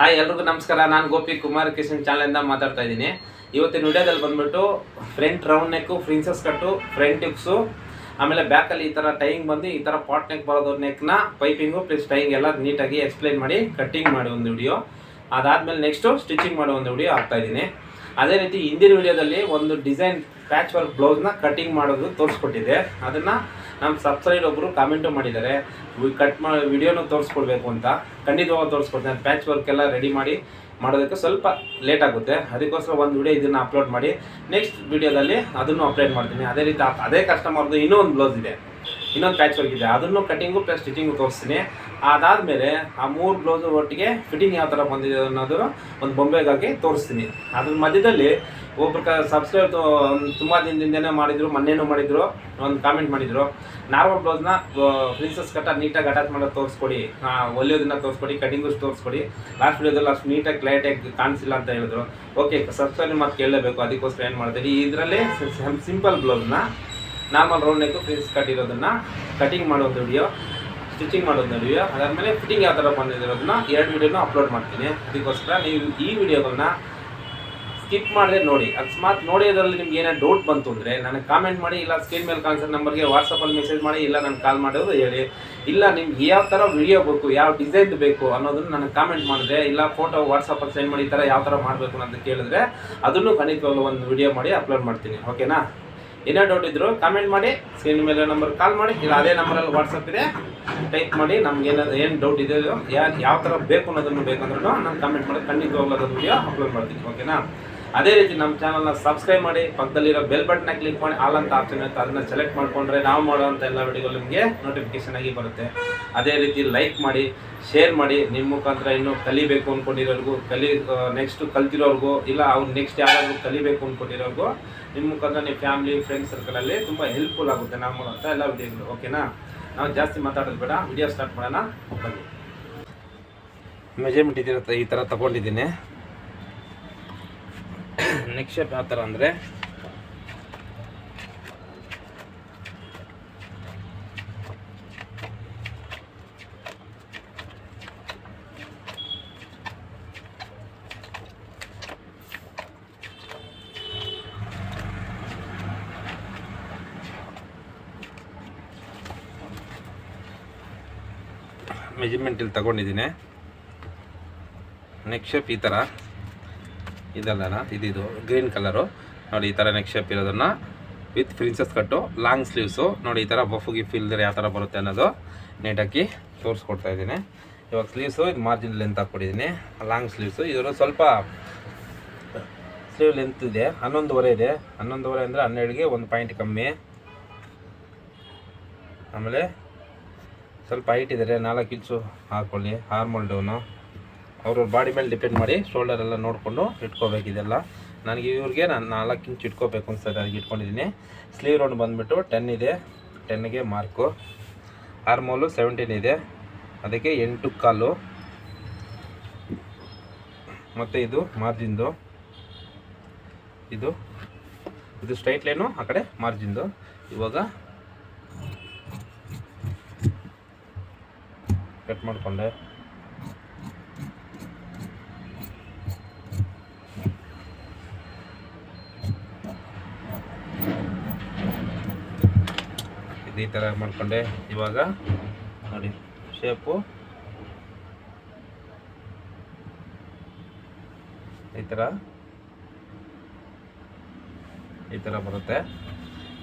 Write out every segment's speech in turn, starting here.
Hi, ಎಲ್ರಿಗೂ ನಮಸ್ಕಾರ. ನಾನು ಗೋಪಿ ಕುಮಾರ್ ಕಿಶನ್ ಚಾನಲಿಂದ ಮಾತಾಡ್ತಾ ಇದ್ದೀನಿ. ಇವತ್ತಿನ ವಿಡಿಯೋದಲ್ಲಿ ಬಂದ್ಬಿಟ್ಟು ಫ್ರಂಟ್ ರೌಂಡ್ ನೆಕ್ಕು ಫ್ರಿನ್ಸಸ್ ಕಟ್ಟು ಫ್ರಂಟ್ ಟಿಪ್ಸು ಆಮೇಲೆ ಬ್ಯಾಕಲ್ಲಿ ಈ ಥರ ಟೈಂಗ್ ಬಂದು, ಈ ಥರ ಪಾಟ್ ನೆಕ್ ಬರೋದು ನೆಕ್ನ ಪೈಪಿಂಗು ಪ್ಲಸ್ ಟೈಂಗ್ ಎಲ್ಲ ನೀಟಾಗಿ ಎಕ್ಸ್ಪ್ಲೈನ್ ಮಾಡಿ ಕಟ್ಟಿಂಗ್ ಮಾಡಿ ಒಂದು ವಿಡಿಯೋ. ಅದಾದಮೇಲೆ ನೆಕ್ಸ್ಟು ಸ್ಟಿಚಿಂಗ್ ಮಾಡೋ ಒಂದು ವಿಡಿಯೋ ಆಗ್ತಾಯಿದ್ದೀನಿ ಅದೇ ರೀತಿ ಹಿಂದಿನ ವಿಡಿಯೋದಲ್ಲಿ ಒಂದು ಡಿಸೈನ್ ಪ್ಯಾಚ್ ವರ್ಕ್ ಬ್ಲೌಸ್ನ ಕಟ್ಟಿಂಗ್ ಮಾಡೋದು ತೋರಿಸ್ಕೊಟ್ಟಿದೆ ಅದನ್ನು ನಮ್ಮ ಸಬ್ಸ್ಕ್ರೈಬರ್ ಒಬ್ಬರು ಕಾಮೆಂಟು ಮಾಡಿದ್ದಾರೆ ಕಟ್ ಮಾಡಿ ವಿಡಿಯೋನು ತೋರಿಸ್ಕೊಡ್ಬೇಕು ಅಂತ. ಖಂಡಿತವಾಗಿ ತೋರಿಸ್ಕೊಡ್ತೀನಿ. ಪ್ಯಾಚ್ ವರ್ಕ್ ಎಲ್ಲ ರೆಡಿ ಮಾಡಿ ಮಾಡೋದಕ್ಕೆ ಸ್ವಲ್ಪ ಲೇಟ್ ಆಗುತ್ತೆ. ಅದಕ್ಕೋಸ್ಕರ ಒಂದು ವಿಡಿಯೋ ಇದನ್ನು ಅಪ್ಲೋಡ್ ಮಾಡಿ ನೆಕ್ಸ್ಟ್ ವಿಡಿಯೋದಲ್ಲಿ ಅದನ್ನು ಅಪ್ಲೋಡ್ ಮಾಡ್ತೀನಿ. ಅದೇ ರೀತಿ ಅದೇ ಕಸ್ಟಮರ್ದು ಇನ್ನೂ ಒಂದು ಬ್ಲೌಸ್ ಇದೆ. ಇನ್ನೊಂದು ಪ್ಯಾಚ್ ವರ್ಕ್ ಇದೆ ಅದನ್ನು ಕಟಿಂಗು ಪ್ಲಸ್ ಸ್ಟಿಚಿಂಗು ತೋರಿಸ್ತೀನಿ. ಅದಾದಮೇಲೆ ಆ ಮೂರು ಬ್ಲೌಸು ಒಟ್ಟಿಗೆ ಫಿಟ್ಟಿಂಗ್ ಯಾವ ಥರ ಬಂದಿದೆ ಅನ್ನೋದು ಒಂದು ಬೊಂಬೆಗಾಗಿ ತೋರಿಸ್ತೀನಿ. ಅದ್ರ ಮಧ್ಯದಲ್ಲಿ ಒಬ್ರು ಕ ಸಬ್ಸ್ಕ್ರೈಬ್ ತುಂಬ ದಿನದಿಂದನೇ ಮಾಡಿದ್ರು ಮೊನ್ನೆನೂ ಮಾಡಿದ್ರು ಒಂದು ಕಾಮೆಂಟ್ ಮಾಡಿದ್ರು. ನಾರ್ಮಲ್ ಬ್ಲೌಸ್ನ ಪ್ರಿನ್ಸಸ್ ಕಟ್ಟ ನೀಟಾಗಿ ಅಟ್ಯಾಚ್ ಮಾಡೋದು ತೋರಿಸ್ಕೊಡಿ. ಆ, ಹೊಲಿಯೋದನ್ನ ತೋರಿಸ್ಕೊಡಿ ಕಟಿಂಗು ತೋರಿಸ್ಕೊಡಿ. ಲಾಸ್ಟ್ ವಿಡಿಯೋದಲ್ಲಿ ಅಷ್ಟು ನೀಟಾಗಿ ಕ್ಲೈಟಾಗಿ ಕಾಣಿಸಿಲ್ಲ ಅಂತ ಹೇಳಿದ್ರು. ಓಕೆ ಸಬ್ಸ್ಕ್ರೈಬ್ ಮಾತು ಕೇಳಲೇಬೇಕು. ಅದಕ್ಕೋಸ್ಕರ ಏನು ಮಾಡ್ತೀನಿ? ಇದರಲ್ಲಿ simple ಬ್ಲೌಸ್ನ normal round neck prince cut ಇರೋದನ್ನ ಕಟಿಂಗ್ ಮಾಡೋದು ವಿಡಿಯೋ ಸ್ಟಿಚಿಂಗ್ ಮಾಡೋದು ವಿಡಿಯೋ ಅದಾದಮೇಲೆ ಫಿಟ್ಟಿಂಗ್ ಯಾವ ಥರ ಬಂದಿರೋದನ್ನ ಎರಡು ವಿಡಿಯೋನ ಅಪ್ಲೋಡ್ ಮಾಡ್ತೀನಿ. ಅದಕ್ಕೋಸ್ಕರ ನೀವು ಈ ವಿಡಿಯೋಗಳನ್ನ ಸ್ಕಿಪ್ ಮಾಡದೆ ನೋಡಿ. ಅಕಸ್ಮಾತ್ ನೋಡೋದ್ರಲ್ಲಿ ನಿಮ್ಗೆ ಏನೇ ಡೌಟ್ ಬಂತು ಅಂದರೆ ನನಗೆ ಕಾಮೆಂಟ್ ಮಾಡಿ, ಇಲ್ಲ ಸ್ಕ್ರೀನ್ ಮೇಲೆ ಕಾಣಿಸೋ ನಂಬರ್ಗೆ ವಾಟ್ಸಪ್ಪಲ್ಲಿ ಮೆಸೇಜ್ ಮಾಡಿ, ಇಲ್ಲ ನಾನು ಕಾಲ್ ಮಾಡೋದು ಹೇಳಿ. ಇಲ್ಲ ನಿಮ್ಗೆ ಯಾವ ಥರ ವಿಡಿಯೋ ಬೇಕು, ಯಾವ ಡಿಸೈನ್ ಬೇಕು ಅನ್ನೋದನ್ನು ನನಗೆ ಕಾಮೆಂಟ್ ಮಾಡಿದ್ರೆ, ಇಲ್ಲ ಫೋಟೋ ವಾಟ್ಸಪ್ಪಲ್ಲಿ ಸೆಂಡ್ ಮಾಡಿ ಈ ಥರ ಯಾವ ಥರ ಮಾಡಬೇಕು ಅಂತ ಕೇಳಿದ್ರೆ ಅದನ್ನು ಖಂಡಿತವಾಗ್ಲೂ ಒಂದು ವಿಡಿಯೋ ಮಾಡಿ ಅಪ್ಲೋಡ್ ಮಾಡ್ತೀನಿ. ಓಕೆನಾ ಏನೇ ಡೌಟ್ ಇದ್ರು ಕಾಮೆಂಟ್ ಮಾಡಿ ಸ್ಕ್ರೀನ್ ಮೇಲೆ ನಂಬರ್ ಕಾಲ್ ಮಾಡಿ, ಇಲ್ಲ ಅದೇ ನಂಬರಲ್ಲಿ ವಾಟ್ಸಪ್ ಇದೆ ಟೈಪ್ ಮಾಡಿ, ನಮ್ಗೆ ಏನಾದ್ರು ಏನು ಡೌಟ್ ಇದೆ ಯಾ ಯಾವ ಥರ ಬೇಕು ಅನ್ನೋದನ್ನು ಬೇಕಂದ್ರೂ ನಾನು ಕಾಮೆಂಟ್ ಮಾಡಿ, ಖಂಡಿತವಾಗ್ಲೂ ಅದನ್ನು ವಿಡಿಯೋ ಅಪ್ಲೋಡ್ ಮಾಡ್ತೀನಿ ಓಕೆನಾ ಅದೇ ರೀತಿ ನಮ್ಮ ಚಾನಲ್ನ ಸಬ್ಸ್ಕ್ರೈಬ್ ಮಾಡಿ, ಪಕ್ಕದಲ್ಲಿರೋ ಬೆಲ್ ಬಟನ್ನ ಕ್ಲಿಕ್ ಮಾಡಿ ಆಲ್ ಅಂತ ಆಪ್ಷನ್ ಇರುತ್ತೆ, ಅದನ್ನು ಸೆಲೆಕ್ಟ್ ಮಾಡ್ಕೊಂಡ್ರೆ ನಾವು ಮಾಡುವಂಥ ಎಲ್ಲ ವಿಡಿಯೋಗಳು ನಿಮಗೆ ನೋಟಿಫಿಕೇಶನ್ ಆಗಿ ಬರುತ್ತೆ. ಅದೇ ರೀತಿ ಲೈಕ್ ಮಾಡಿ ಶೇರ್ ಮಾಡಿ ನಿಮ್ಮ ಮುಖಾಂತರ ಇನ್ನೂ ಕಲಿಬೇಕು ಅಂದ್ಕೊಂಡಿರೋರ್ಗು ಕಲಿ ನೆಕ್ಸ್ಟ್ ಕಲ್ತಿರೋರ್ಗು, ಇಲ್ಲ ಅವ್ರು ನೆಕ್ಸ್ಟ್ ಯಾರಾದ್ರೂ ಕಲಿಬೇಕು ಅಂದ್ಕೊಂಡಿರೋರ್ಗು ನಿಮ್ಮ ಮುಖಾಂತರ ನಿಮ್ಮ ಫ್ಯಾಮಿಲಿ ಫ್ರೆಂಡ್ಸ್ ಸರ್ಕಲಲ್ಲಿ ತುಂಬ ಹೆಲ್ಪ್ಫುಲ್ ಆಗುತ್ತೆ ನಾವು ಮಾಡುವಂಥ ಎಲ್ಲ ವಿಡಿಯೋಗಳು ಓಕೆನಾ ನಾವು ಜಾಸ್ತಿ ಮಾತಾಡೋದು ಬೇಡ ವಿಡಿಯೋ ಸ್ಟಾರ್ಟ್ ಮಾಡೋಣ, ಬನ್ನಿ. ಮೆಜರ್ಮೆಂಟ್ ಇದಿರುತ್ತೆ ಈ ಥರ ತಗೊಂಡಿದ್ದೀನಿ. ನೆಕ್ಸ್ಟ್ ಶೇಪ್ ಯಾವ ಥರ ಅಂದರೆ. ಮೆಜರ್ಮೆಂಟ್ ಇಲ್ಲಿ ತಗೊಂಡಿದ್ದೀನಿ. ನೆಕ್ಸ್ಟ್ ಶೇಪ್ ಈ ಥರ ಇದಲ್ಲ ಇದಿದು ಗ್ರೀನ್ ಕಲರು. ನೋಡಿ, ಈ ಥರ ನೆಕ್ ಶೇಪ್ ಇರೋದನ್ನು with princess cut long sleeves ನೋಡಿ, ಈ ಥರ ಬಫು ಗಿಫ್ ಇಲ್ದರೆ ಯಾವ ಥರ ಬರುತ್ತೆ ಅನ್ನೋದು ನೀಟಾಗಿ ತೋರಿಸ್ಕೊಡ್ತಾ ಇದ್ದೀನಿ. ಇವಾಗ ಸ್ಲೀವ್ಸು ಇದು ಮಾರ್ಜಿನ್ ಲೆಂತ್ ಹಾಕ್ಕೊಟ್ಟಿದ್ದೀನಿ ಲಾಂಗ್ ಸ್ಲೀವ್ಸು ಇದನ್ನು ಸ್ವಲ್ಪ ಸ್ಲೀವ್ ಲೆಂತ್ ಇದೆ. ಹನ್ನೊಂದುವರೆ ಇದೆ. ಹನ್ನೊಂದುವರೆ ಅಂದರೆ ಹನ್ನೆರಡಿಗೆ ಒಂದು ಪಾಯಿಂಟ್ ಕಮ್ಮಿ. ಆಮೇಲೆ ಸ್ವಲ್ಪ ಹೈಟ್ ಇದ್ದಾರೆ ನಾಲ್ಕು ಇಂಚು ಹಾಕ್ಕೊಳ್ಳಿ ಹಾರ್ಮೋಲ್ ಡೌನು ಅವ್ರವ್ರ ಬಾಡಿ ಮೇಲೆ ಡಿಪೆಂಡ್ ಮಾಡಿ ಶೋಲ್ಡರ್ ಎಲ್ಲ ನೋಡಿಕೊಂಡು ಇಟ್ಕೋಬೇಕು ಇದೆಲ್ಲ. ನನಗೆ ಇವ್ರಿಗೆ ನಾನು ನಾಲ್ಕು ಇಂಚ್ ಇಟ್ಕೋಬೇಕು ಅನ್ಸುತ್ತೆ ಅದಕ್ಕೆ ಇಟ್ಕೊಂಡಿದ್ದೀನಿ ಸ್ಲೀವ್ ರೌಂಡ್ ಬಂದುಬಿಟ್ಟು ಟೆನ್ ಇದೆ. ಟೆನ್ಗೆ ಮಾರ್ಕು ಆರ್ಮೋಲು ಸೆವೆಂಟೀನ್ ಇದೆ. ಅದಕ್ಕೆ ಎಂಟು ಕಾಲು. ಮತ್ತು ಇದು ಮಾರ್ಜಿಂದು ಇದು ಇದು ಸ್ಟ್ರೈಟ್ ಲೈನು ಆ ಕಡೆ ಮಾರ್ಜಿಂದು ಇವಾಗ ಕಟ್ ಮಾಡಿಕೊಂಡೆ. ಈ ಥರ ಮಾಡಿಕೊಂಡೆ. ಇವಾಗ ನೋಡಿ ಶೇಪು ಈ ಥರ ಈ ಥರ ಬರುತ್ತೆ.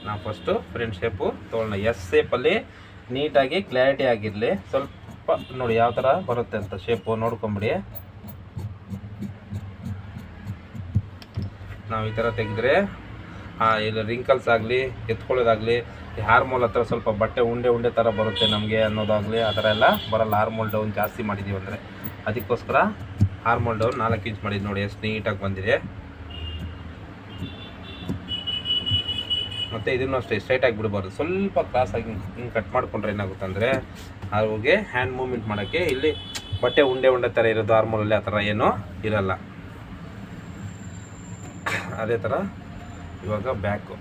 ನಾವು ಫಸ್ಟು ಫ್ರೆಂಡ್ ಶೇಪು ತೊಗೊಳ್ಳೋಣ ಎಸ್ ಶೇಪಲ್ಲಿ ನೀಟಾಗಿ ಕ್ಲಾರಿಟಿ ಆಗಿರಲಿ. ಸ್ವಲ್ಪ ನೋಡಿ ಯಾವ ಥರ ಬರುತ್ತೆ ಅಂತ ಶೇಪು ನೋಡ್ಕೊಂಬಿಡಿ. ನಾವು ಈ ಥರ ತೆಗೆದ್ರೆ ಇಲ್ಲ ರಿಂಕಲ್ಸ್ ಆಗಲಿ, ಎತ್ಕೊಳ್ಳೋದಾಗಲಿ ಹಾರ್ಮೋಲ್ ಹತ್ರ ಸ್ವಲ್ಪ ಬಟ್ಟೆ ಉಂಡೆ ಉಂಡೆ ಥರ ಬರುತ್ತೆ ನಮಗೆ ಅನ್ನೋದಾಗಲಿ, ಆ ಥರ ಎಲ್ಲ ಬರಲ್ಲ. ಹಾರ್ಮೋಲ್ ಡೌನ್ ಜಾಸ್ತಿ ಮಾಡಿದ್ದೀವಿ ಅಂದರೆ ಅದಕ್ಕೋಸ್ಕರ ಹಾರ್ಮೋಲ್ ಡೌನ್ ನಾಲ್ಕು ಇಂಚ್ ಮಾಡಿದ್ದು ನೋಡಿ, ಎಷ್ಟು ನೀಟಾಗಿ ಬಂದಿದೆ. ಮತ್ತು ಇದನ್ನು ಅಷ್ಟೇ ಸ್ಟ್ರೈಟಾಗಿ ಬಿಡಬಾರ್ದು. ಸ್ವಲ್ಪ ಕ್ರಾಸಾಗಿ ಹಿಂಗೆ ಕಟ್ ಮಾಡಿಕೊಂಡ್ರೆ ಏನಾಗುತ್ತೆ ಅಂದರೆ ಅವ್ರಿಗೆ ಹ್ಯಾಂಡ್ ಮೂವ್ಮೆಂಟ್ ಮಾಡೋಕ್ಕೆ ಇಲ್ಲಿ ಬಟ್ಟೆ ಉಂಡೆ ಉಂಡೆ ಥರ ಇರೋದು ಆರ್ಮೋಲಲ್ಲಿ ಆ ಥರ ಏನೂ ಇರಲ್ಲ. ಅದೇ ಥರ ಇವಾಗ ಬ್ಯಾಕು.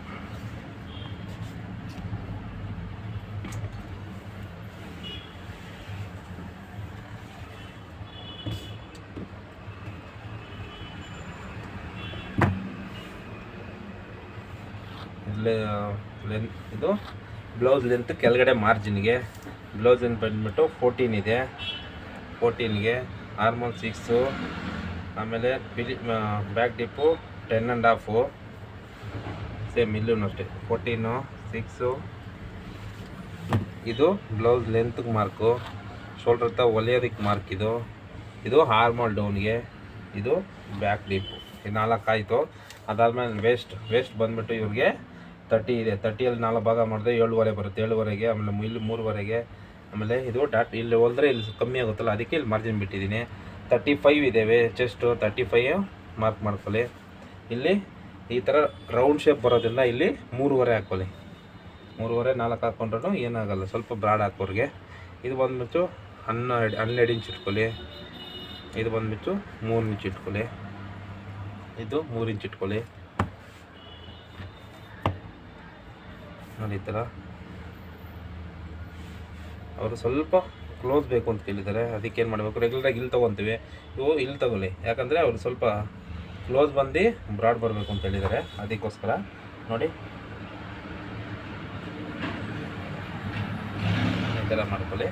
ಲೆನ್ ಇದು ಬ್ಲೌಸ್ ಲೆಂತ್ ಕೆಳಗಡೆ ಮಾರ್ಜಿನ್ಗೆ. ಬ್ಲೌಸ್ ಏನು ಬಂದ್ಬಿಟ್ಟು ಫೋರ್ಟೀನ್ ಇದೆ. ಫೋರ್ಟೀನ್ಗೆ ಆರ್ಮೋಲ್ ಸಿಕ್ಸು ಆಮೇಲೆ ಬಿಲಿ back dip ten and half same ಇಲ್ಲೂ ಅಷ್ಟೇ. ಫೋರ್ಟೀನು ಸಿಕ್ಸು ಇದು ಬ್ಲೌಸ್ ಲೆಂತ್ಗೆ ಮಾರ್ಕು ಶೋಲ್ಡರ್ ತ ಒಲಿಯೋದಕ್ಕೆ ಮಾರ್ಕ್ ಇದು. ಇದು ಹಾರ್ಮಲ್ ಡೌನ್ಗೆ ಇದು ಬ್ಯಾಕ್ ಡೀಪು ಇದು ನಾಲ್ಕು ಆಯಿತು. ಅದಾದಮೇಲೆ ವೇಸ್ಟ್ ವೇಸ್ಟ್ ಬಂದ್ಬಿಟ್ಟು ಇವ್ರಿಗೆ ತರ್ಟಿ ಇದೆ. ತರ್ಟಿಯಲ್ಲಿ ನಾಲ್ಕು ಭಾಗ ಮಾಡಿದ್ರೆ ಏಳುವರೆ ಬರುತ್ತೆ. ಏಳುವರೆಗೆ, ಆಮೇಲೆ ಇಲ್ಲಿ ಮೂರುವರೆಗೆ, ಆಮೇಲೆ ಇದು ಡಾಟ್ ಇಲ್ಲಿ ಹೊಲಿದ್ರೆ ಇಲ್ಲಿ ಕಮ್ಮಿ ಆಗುತ್ತಲ್ಲ, ಅದಕ್ಕೆ ಇಲ್ಲಿ ಮಾರ್ಜಿನ್ ಬಿಟ್ಟಿದ್ದೀನಿ. ತರ್ಟಿ ಫೈವ್ ಇದ್ದೇವೆ ಚೆಸ್ಟು ತರ್ಟಿ ಫೈವ್ ಮಾರ್ಕ್ ಮಾಡ್ಕೊಳ್ಳಿ. ಇಲ್ಲಿ ಈ ಥರ ರೌಂಡ್ ಶೇಪ್ ಬರೋದಿಲ್ಲ ಇಲ್ಲಿ ಮೂರುವರೆ ಹಾಕ್ಕೊಳ್ಳಿ. ಮೂರುವರೆ, ನಾಲ್ಕು ಹಾಕ್ಕೊಂಡ್ರೂ ಏನಾಗಲ್ಲ. ಸ್ವಲ್ಪ ಬ್ರಾಡ್ ಹಾಕೋರಿಗೆ ಇದು ಬಂದುಬಿಟ್ಟು ಹನ್ನೆರಡು ಹನ್ನೆರಡು ಇಂಚ್ ಇಟ್ಕೊಳ್ಳಿ. ಇದು ಬಂದುಬಿಟ್ಟು ಮೂರು ಇಂಚ್ ಇಟ್ಕೊಳ್ಳಿ. ಇದು ಮೂರು ಇಂಚ್ ಇಟ್ಕೊಳ್ಳಿ. ನೋಡಿ ಈ ಥರ ಅವರು ಸ್ವಲ್ಪ ಕ್ಲೋಸ್ ಬೇಕು ಅಂತ ಕೇಳಿದ್ದಾರೆ. ಅದಕ್ಕೆ ಏನು ಮಾಡಬೇಕು? ರೆಗ್ಯುಲರಾಗಿ ಇಲ್ಲಿ ತೊಗೊತೀವಿ. ಇವು ಇಲ್ಲಿ ತೊಗೊಳ್ಳಿ. ಯಾಕಂದರೆ ಅವರು ಸ್ವಲ್ಪ ಕ್ಲೋಸ್ ಬಂದು ಬ್ರಾಡ್ ಬರಬೇಕು ಅಂತ ಹೇಳಿದ್ದಾರೆ. ಅದಕ್ಕೋಸ್ಕರ ನೋಡಿ. ಈ ಥರ ಮಾಡ್ಕೊಳ್ಳಿ.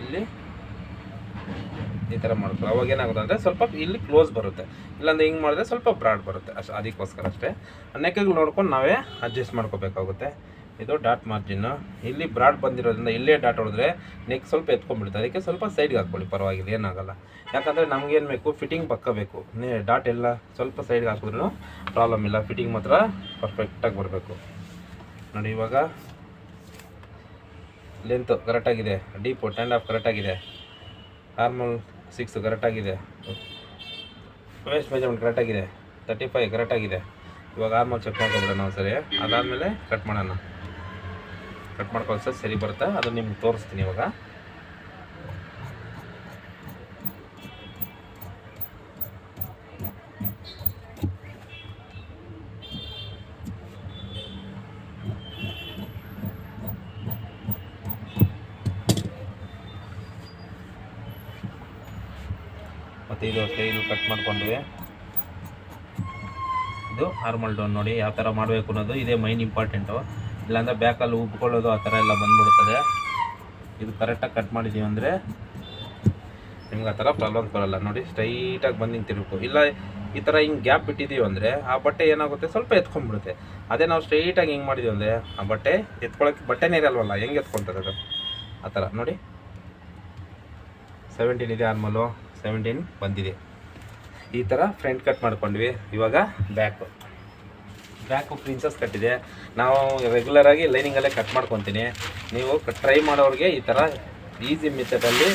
ಇಲ್ಲಿ ಈ ಥರ ಮಾಡ್ಕೊಳ್ಳಿ. ಅವಾಗ ಏನಾಗುತ್ತೆ ಅಂದರೆ ಸ್ವಲ್ಪ ಇಲ್ಲಿ ಕ್ಲೋಸ್ ಬರುತ್ತೆ. ಇಲ್ಲಾಂದ್ರೆ ಹಿಂಗೆ ಮಾಡಿದ್ರೆ ಸ್ವಲ್ಪ ಬ್ರಾಡ್ ಬರುತ್ತೆ. ಅಷ್ಟು ಅದಕ್ಕೋಸ್ಕರ ಅಷ್ಟೇ. ನೆಕ್ಕಿಗೆ ನೋಡ್ಕೊಂಡು ನಾವೇ ಅಡ್ಜಸ್ಟ್ ಮಾಡ್ಕೋಬೇಕಾಗುತ್ತೆ. ಇದು ಡಾಟ್ ಮಾರ್ಜಿನ್ನು ಇಲ್ಲಿ ಬ್ರಾಡ್ ಬಂದಿರೋದ್ರಿಂದ ಇಲ್ಲೇ ಡಾಟ್ ಹೊಡೆದ್ರೆ ನೆಕ್ ಸ್ವಲ್ಪ ಎತ್ಕೊಂಡ್ಬಿಡುತ್ತೆ. ಅದಕ್ಕೆ ಸ್ವಲ್ಪ ಸೈಡ್ಗೆ ಹಾಕ್ಕೊಳ್ಳಿ, ಪರವಾಗಿಲ್ಲ, ಏನಾಗಲ್ಲ. ಯಾಕಂದರೆ ನಮ್ಗೇನು ಬೇಕು? ಫಿಟ್ಟಿಂಗ್ ಪಕ್ಕ ಬೇಕು. ಡಾಟ್ ಎಲ್ಲ ಸ್ವಲ್ಪ ಸೈಡ್ಗೆ ಹಾಕಿದ್ರೂ ಪ್ರಾಬ್ಲಮ್ ಇಲ್ಲ. ಫಿಟ್ಟಿಂಗ್ ಮಾತ್ರ ಪರ್ಫೆಕ್ಟಾಗಿ ಬರಬೇಕು. ನೋಡಿ ಇವಾಗ ಲೆಂತು ಕರೆಕ್ಟಾಗಿದೆ ಡೀಪು ಟ್ಯಾಂಡ್ ಆಫ್ ಕರೆಕ್ಟಾಗಿದೆ ನಾರ್ಮಲ್ ಸಿಕ್ಸ್ ಕರೆಕ್ಟಾಗಿದೆ ವೇಸ್ಟ್ ಮೆಜರ್ಮೆಂಟ್ ಕರೆಕ್ಟಾಗಿದೆ ತರ್ಟಿ ಫೈವ್ ಕರೆಕ್ಟಾಗಿದೆ ಇವಾಗ ಆರ್ಮಲ್ ಚೆಕ್ ಮಾಡ್ಕೊಬಿಡೋಣ ನಾವು ಸರಿ ಅದಾದಮೇಲೆ ಕಟ್ ಮಾಡೋಣ. ಕಟ್ ಮಾಡ್ಕೊಳ್ಳಿ ಸರ್, ಸರಿ ಬರುತ್ತೆ? ಅದು ನಿಮ್ಗೆ ತೋರಿಸ್ತೀನಿ ಇವಾಗ. ಮತ್ತು ಇದು ಅಷ್ಟೇ, ಇದು ಕಟ್ ಮಾಡ್ಕೊಂಡ್ವಿ. ಇದು ಹಾರ್ಮಲ್ ಡೌನ್ ನೋಡಿ, ಯಾವ ಥರ ಮಾಡಬೇಕು ಅನ್ನೋದು, ಇದೇ ಮೈನ್ ಇಂಪಾರ್ಟೆಂಟು ಇಲ್ಲಾಂದರೆ ಬ್ಯಾಕಲ್ಲಿ ಉಬ್ಕೊಳ್ಳೋದು ಆ ಥರ ಎಲ್ಲ ಬಂದ್ಬಿಡ್ತದೆ. ಇದು ಕರೆಕ್ಟಾಗಿ ಕಟ್ ಮಾಡಿದ್ದೀವಿ ಅಂದರೆ ನಿಮ್ಗೆ ಆ ಥರ ಪ್ರಾಬ್ಲಮ್ ಬರಲ್ಲ. ನೋಡಿ ಸ್ಟ್ರೈಟಾಗಿ ಬಂದು ಹಿಂಗೆ ಇಲ್ಲ, ಈ ಥರ ಹಿಂಗೆ ಗ್ಯಾಪ್ ಬಿಟ್ಟಿದ್ದೀವಿ ಅಂದರೆ ಆ ಬಟ್ಟೆ ಏನಾಗುತ್ತೆ? ಸ್ವಲ್ಪ ಎತ್ಕೊಂಡ್ಬಿಡುತ್ತೆ. ಅದೇ ನಾವು ಸ್ಟ್ರೈಟಾಗಿ ಹಿಂಗೆ ಮಾಡಿದ್ದೀವಿ ಅಂದರೆ ಆ ಬಟ್ಟೆ ಎತ್ಕೊಳ್ಳೋಕ್ಕೆ ಬಟ್ಟೆನೇ ಇರಲ್ವಲ್ಲ ಹೆಂಗೆ ಎತ್ಕೊಳ್ತದೆ ಅದು? ಆ ಥರ. ನೋಡಿ. ಸೆವೆಂಟೀನ್ ಇದೆ ಆರ್ಮಲು ಸೆವೆಂಟೀನ್ ಬಂದಿದೆ. ಈ ಥರ ಫ್ರಂಟ್ ಕಟ್ ಮಾಡ್ಕೊಂಡ್ವಿ. ಇವಾಗ ಬ್ಯಾಕು ಬ್ಯಾಕು ಪ್ರಿನ್ಸಸ್ ಕಟ್ಟಿದೆ ನಾವು ರೆಗ್ಯುಲರಾಗಿ ಲೈನಿಂಗಲ್ಲೇ ಕಟ್ ಮಾಡ್ಕೊತೀನಿ. ನೀವು ಟ್ರೈ ಮಾಡೋರಿಗೆ ಈ ಥರ ಈಸಿ ಮೆಥಡಲ್ಲಿ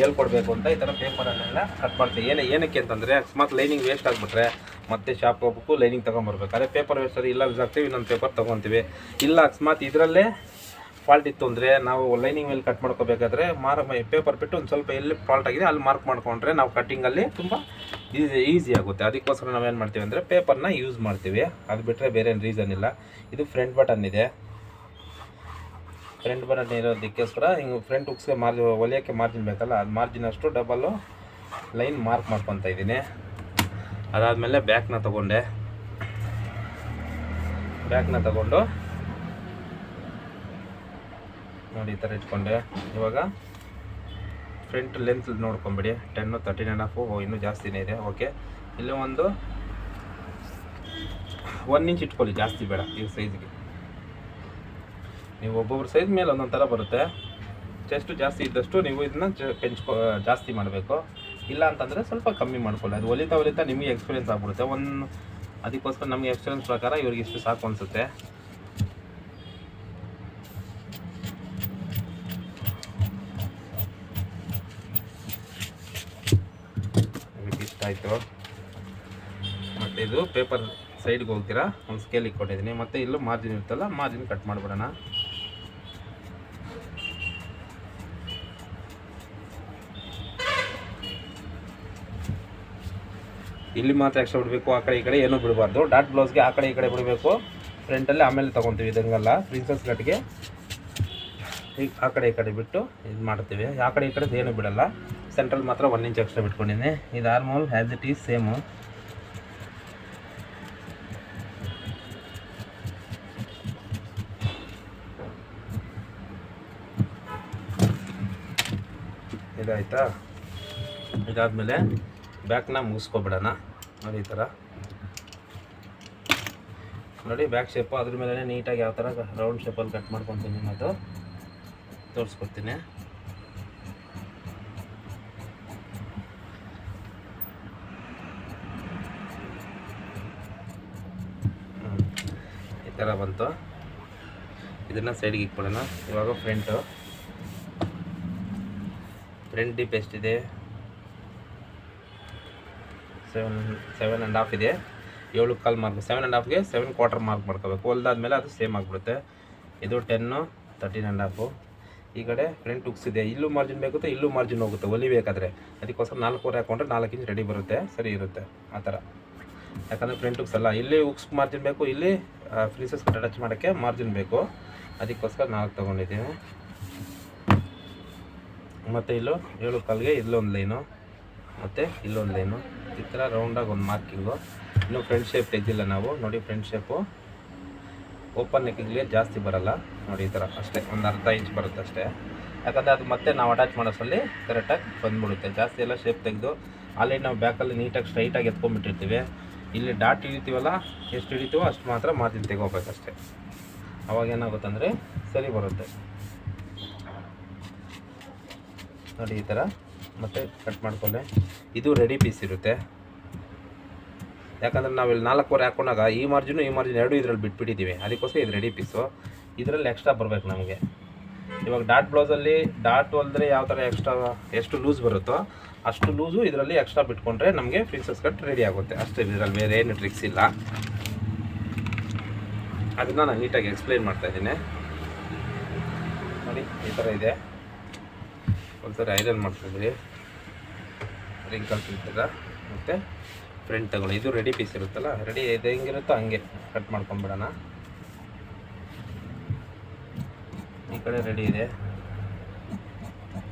ಹೇಳ್ಕೊಡ್ಬೇಕು ಅಂತ ಈ ಥರ ಪೇಪರನ್ನೆಲ್ಲ ಕಟ್ ಮಾಡ್ತೀವಿ. ಏನೇ ಏನಕ್ಕೆ ಅಂತಂದರೆ ಅಕಸ್ಮಾತ್ ಲೈನಿಂಗ್ ವೇಸ್ಟ್ ಆಗಿಬಿಟ್ರೆ ಮತ್ತೆ ಶಾಪ್ ಹೋಗ್ಬೇಕು ಲೈನಿಂಗ್ ತೊಗೊಂಬರ್ಬೇಕು. ಅದೇ ಪೇಪರ್ ವೇಸ್ಟ್ ಇಲ್ಲ ಬಿಸಾಕ್ತೀವಿ ಇನ್ನೊಂದು ಪೇಪರ್ ತೊಗೊತೀವಿ. ಇಲ್ಲ ಅಕಸ್ಮಾತ್ ಇದರಲ್ಲೇ ಫಾಲ್ಟ್ ಇತ್ತು ಅಂದರೆ ನಾವು ಲೈನಿಂಗ್ ಮೇಲೆ ಕಟ್ ಮಾಡ್ಕೋಬೇಕಾದ್ರೆ ಮಾರ ಪೇಪರ್ ಬಿಟ್ಟು ಒಂದು ಸ್ವಲ್ಪ ಎಲ್ಲಿ ಫಾಲ್ಟ್ ಆಗಿದೆ ಅಲ್ಲಿ ಮಾರ್ಕ್ ಮಾಡ್ಕೊಂಡ್ರೆ ನಾವು ಕಟ್ಟಿಂಗಲ್ಲಿ ತುಂಬ ಈಸಿ ಈಸಿ ಆಗುತ್ತೆ. ಅದಕ್ಕೋಸ್ಕರ ನಾವೇನು ಮಾಡ್ತೀವಿ ಅಂದರೆ ಪೇಪರ್ನ ಯೂಸ್ ಮಾಡ್ತೀವಿ. ಅದು ಬಿಟ್ಟರೆ ಬೇರೆ ರೀಸನ್ ಇಲ್ಲ. ಇದು ಫ್ರಂಟ್ ಬಟನ್ ಇದೆ. ಫ್ರಂಟ್ ಬಟನ್ ಇರೋದಕ್ಕೋಸ್ಕರ ಹಿಂಗೆ ಫ್ರಂಟ್ ಹುಕ್ಸ್ಗೆ ಮಾರ್ಜಿ ಹೊಲಿಯೋಕ್ಕೆ ಮಾರ್ಜಿನ್ ಬೇಕಲ್ಲ, ಅದು ಮಾರ್ಜಿನ್ ಅಷ್ಟು ಡಬಲ್ಲು ಲೈನ್ ಮಾರ್ಕ್ ಮಾಡ್ಕೊತಾ ಇದ್ದೀನಿ. ಅದಾದಮೇಲೆ ಬ್ಯಾಕ್ನ ತಗೊಂಡೆ. ಬ್ಯಾಕ್ನ ತಗೊಂಡು ನೋಡಿ, ಈ ಥರ ಇಟ್ಕೊಂಡೆ. ಇವಾಗ ಫ್ರಂಟ್ ಲೆಂತ್ ನೋಡ್ಕೊಂಬಿಡಿ. ಟೆನ್ನು ತರ್ಟಿ ಆ್ಯಂಡ್ ಹಾಫು ಇನ್ನೂ ಜಾಸ್ತಿನೇ ಇದೆ. ಓಕೆ ಇಲ್ಲಿ ಒಂದು ಒನ್ ಇಂಚ್ ಇಟ್ಕೊಳ್ಳಿ. ಜಾಸ್ತಿ ಬೇಡ ಈ ಸೈಜ್ಗೆ ನೀವು ಒಬ್ಬೊಬ್ರ ಸೈಜ್ ಮೇಲೆ ಒಂದೊಂದು ಥರ ಬರುತ್ತೆ. ಚೆಸ್ಟ್ ಜಾಸ್ತಿ ಇದ್ದಷ್ಟು ನೀವು ಇದನ್ನ ಪೆಂಚ್ಕೊ, ಜಾಸ್ತಿ ಮಾಡಬೇಕು. ಇಲ್ಲ ಅಂತಂದರೆ ಸ್ವಲ್ಪ ಕಮ್ಮಿ ಮಾಡ್ಕೊಳ್ಳಿ. ಅದು ಒಲಿತಾ ಒಲಿತಾ ನಿಮಗೆ ಎಕ್ಸ್ಪೀರಿಯನ್ಸ್ ಆಗ್ಬಿಡುತ್ತೆ. ಒಂದು, ಅದಕ್ಕೋಸ್ಕರ ನಮಗೆ ಎಕ್ಸ್ಪೀರಿಯನ್ಸ್ ಪ್ರಕಾರ ಇವ್ರಿಗೆ ಇಷ್ಟು ಸಾಕು ಅನಿಸುತ್ತೆ ಇವ್ರಿಗೆ ಇಷ್ಟ ಆಯಿತು. ಮತ್ತು ಇದು ಪೇಪರ್ ಸೈಡ್ಗೆ ಹೋಗ್ತೀರಾ? ಒಂದು ಸ್ಕೇಲ್ ಇಟ್ಕೊಂಡಿದ್ದೀನಿ ಮತ್ತು ಇಲ್ಲೂ ಮಾರ್ಜಿನ್ ಇರುತ್ತಲ್ಲ ಮಾರ್ಜಿನ್ ಕಟ್ ಮಾಡಿಬಿಡೋಣ. ಇಲ್ಲಿ ಮಾತ್ರ ಎಕ್ಸ್ಟ್ರಾ ಬಿಡಬೇಕು, ಆ ಕಡೆ ಈ ಕಡೆ ಏನೂ ಬಿಡಬಾರ್ದು. ಡಾಟ್ ಬ್ಲೌಸ್ಗೆ ಆ ಕಡೆ ಈ ಕಡೆ ಬಿಡಬೇಕು. ಫ್ರಂಟಲ್ಲಿ ಆಮೇಲೆ ತೊಗೊತೀವಿ ಇದಂಗಲ್ಲ. ಪ್ರಿನ್ಸಸ್ ಕಟ್ಗೆ ಈ ಆ ಕಡೆ ಈ ಕಡೆ ಬಿಟ್ಟು ಇದು ಮಾಡ್ತೀವಿ. ಆ ಕಡೆ ಈ ಕಡೆದು ಏನೂ ಬಿಡಲ್ಲ. ಸೆಂಟ್ರಲ್ ಮಾತ್ರ ಒನ್ ಇಂಚ್ ಎಕ್ಸ್ಟ್ರಾ ಬಿಟ್ಕೊಂಡಿದ್ದೀನಿ ಇದು armhole as it is same ಇದಾಯ್ತಾ? ಇದಾದಮೇಲೆ ಬ್ಯಾಕ್ನ ಮುಗಿಸ್ಕೊಬಿಡೋಣ. ನೋಡಿ ಈ ಥರ. ನೋಡಿ ಬ್ಯಾಕ್ ಶೇಪು ಅದ್ರ ಮೇಲೆ ನೀಟಾಗಿ ಯಾವ ಥರ ರೌಂಡ್ ಶೇಪಲ್ಲಿ ಕಟ್ ಮಾಡ್ಕೊತೀನಿ ಅದು ತೋರಿಸ್ಕೊಡ್ತೀನಿ. ಥರ ಬಂತು. ಇದನ್ನು ಸೈಡ್ಗೆ ಇಕ್ಬಿಡೋಣ ಇವಾಗ ಫ್ರಂಟು ಫ್ರಂಟ್ ಡಿಪ್ ಎಷ್ಟಿದೆ ಸೆವೆನ್ ಸೆವೆನ್ ಆ್ಯಂಡ್ ಹಾಫ್ ಇದೆ. ಏಳು ಕಾಲ್ ಮಾರ್ಕ್ ಸೆವೆನ್ ಆ್ಯಂಡ್ ಹಾಫ್ಗೆ ಸೆವೆನ್ ಕ್ವಾರ್ಟರ್ ಮಾರ್ಕ್ ಮಾಡ್ಕೋಬೇಕು. ಹೊಲ್ದಾದ್ಮೇಲೆ ಅದು ಸೇಮ್ ಆಗಿಬಿಡುತ್ತೆ. ಇದು ಟೆನ್ನು ತರ್ಟೀನ್ ಆ್ಯಂಡ್ ಹಾಫು ಈ ಕಡೆ ಫ್ರಂಟ್ ಉಗ್ಸಿದೆ ಇದೆ. ಇಲ್ಲೂ ಮಾರ್ಜಿನ್ ಬೇಕುತ್ತೆ, ಇಲ್ಲೂ ಮಾರ್ಜಿನ್ ಹೋಗುತ್ತೆ. ಹೊಲಿಬೇಕಾದ್ರೆ ಅದಕ್ಕೋಸ್ಕರ ನಾಲ್ಕೂವರೆ ಹಾಕೊಂಡ್ರೆ ನಾಲ್ಕು ಇಂಚ್ ರೆಡಿ ಬರುತ್ತೆ. ಸರಿ ಇರುತ್ತೆ. ಆ ಥರ. ಯಾಕಂದರೆ ಪ್ರಿಂಟ್ ಉಕ್ಸ್ ಇಲ್ಲಿ ಉಕ್ಸ್ ಮಾರ್ಜಿನ್ ಬೇಕು, ಇಲ್ಲಿ ಫ್ರೀಸಸ್ ಅಟ್ಯಾಚ್ ಮಾಡೋಕ್ಕೆ ಮಾರ್ಜಿನ್ ಬೇಕು. ಅದಕ್ಕೋಸ್ಕರ ನಾಲ್ಕು ತೊಗೊಂಡಿದ್ದೀವಿ ಮತ್ತು ಇಲ್ಲೂ ಏಳು ಕಾಲ್ಗೆ ಇಲ್ಲೊಂದು ಲೈನು ಮತ್ತು ಇಲ್ಲೊಂದು ಲೈನು ಈ ಥರ ರೌಂಡಾಗಿ ಒಂದು ಮಾರ್ಕಿಂಗು ಇನ್ನೂ ಫ್ರೆಂಡ್ ಶೇಪ್ ತೆಗೆದಿಲ್ಲ ನಾವು. ನೋಡಿ ಫ್ರೆಂಡ್ ಶೇಪು ಓಪನ್ ನೆಕ್ಕಿಗೆ ಜಾಸ್ತಿ ಬರಲ್ಲ. ನೋಡಿ ಈ ಥರ ಅಷ್ಟೇ. ಒಂದು ಅರ್ಧ ಇಂಚ್ ಬರುತ್ತೆ ಅಷ್ಟೇ. ಯಾಕಂದರೆ ಅದು ಮತ್ತೆ ನಾವು ಅಟ್ಯಾಚ್ ಮಾಡೋಸಲ್ಲಿ ಕರೆಕ್ಟಾಗಿ ಬಂದ್ಬಿಡುತ್ತೆ. ಜಾಸ್ತಿ ಎಲ್ಲ ಶೇಪ್ ತೆಗೆದು ಆಲ್ರೆಡಿ ನಾವು ಬ್ಯಾಕಲ್ಲಿ ನೀಟಾಗಿ ಸ್ಟ್ರೈಟಾಗಿ ಎತ್ಕೊಂಡ್ಬಿಟ್ಟಿರ್ತೀವಿ. ಇಲ್ಲಿ ಡಾಟ್ ಹಿಡಿತೀವಲ್ಲ, ಎಷ್ಟು ಹಿಡಿತೀವೋ ಅಷ್ಟು ಮಾತ್ರ ಮಾರ್ಜಿನ್ ತೆಗೋಬೇಕಷ್ಟೆ. ಅವಾಗ ಏನಾಗುತ್ತಂದರೆ ಸರಿ ಬರುತ್ತೆ. ನೋಡಿ ಈ ಥರ, ಮತ್ತೆ ಕಟ್ ಮಾಡ್ಕೊಂಡೆ. ಇದು ರೆಡಿ ಪೀಸ್ ಇರುತ್ತೆ. ಯಾಕಂದ್ರೆ ನಾವಿಲ್ಲಿ ನಾಲ್ಕುವರೆ ಹಾಕೊಂಡಾಗ ಈ ಮಾರ್ಜಿನು ಈ ಮಾರ್ಜಿನ್ ಎರಡು ಇದರಲ್ಲಿ ಬಿಟ್ಬಿಟ್ಟಿದ್ದೀವಿ ಅದಕ್ಕೋಸ್ಕರ ಇದು ರೆಡಿ ಪೀಸು ಇದರಲ್ಲಿ ಎಕ್ಸ್ಟ್ರಾ ಬರಬೇಕು ನಮಗೆ. ಇವಾಗ ಡಾಟ್ ಬ್ಲೌಸಲ್ಲಿ ಡಾಟ್ ಹೊಲಿದ್ರೆ ಯಾವ ಥರ ಎಕ್ಸ್ಟ್ರಾ ಎಷ್ಟು ಲೂಸ್ ಬರುತ್ತೋ ಅಷ್ಟು ಲೂಸು ಇದರಲ್ಲಿ ಎಕ್ಸ್ಟ್ರಾ ಬಿಟ್ಕೊಂಡ್ರೆ ನಮಗೆ ಪ್ರಿನ್ಸಸ್ ಕಟ್ ರೆಡಿ ಆಗುತ್ತೆ. ಅಷ್ಟೇ, ಇದರಲ್ಲಿ ಬೇರೆ ಏನು ಟ್ರಿಕ್ಸ್ ಇಲ್ಲ. ಅದನ್ನು ನಾನು ನೀಟಾಗಿ ಎಕ್ಸ್ಪ್ಲೈನ್ ಮಾಡ್ತಾ ಇದ್ದೀನಿ. ನೋಡಿ, ಈ ಥರ ಇದೆ. ಒಂದ್ಸರಿ ಐರನ್ ಮಾಡ್ತಾಯಿದ್ದೀವಿ ರಿಂಕಲ್ಸ್ ಇರ್ತದ. ಮತ್ತು ಫ್ರಂಟ್ ತಗೊಳ್ಳಿ. ಇದು ರೆಡಿ ಪೀಸ್ ಇರುತ್ತಲ್ಲ ರೆಡಿ ಇದೆ, ಹೆಂಗಿರುತ್ತೋ ಹಂಗೆ ಕಟ್ ಮಾಡ್ಕೊಂಬಿಡೋಣ ಈ ಕಡೆ ರೆಡಿ ಇದೆ.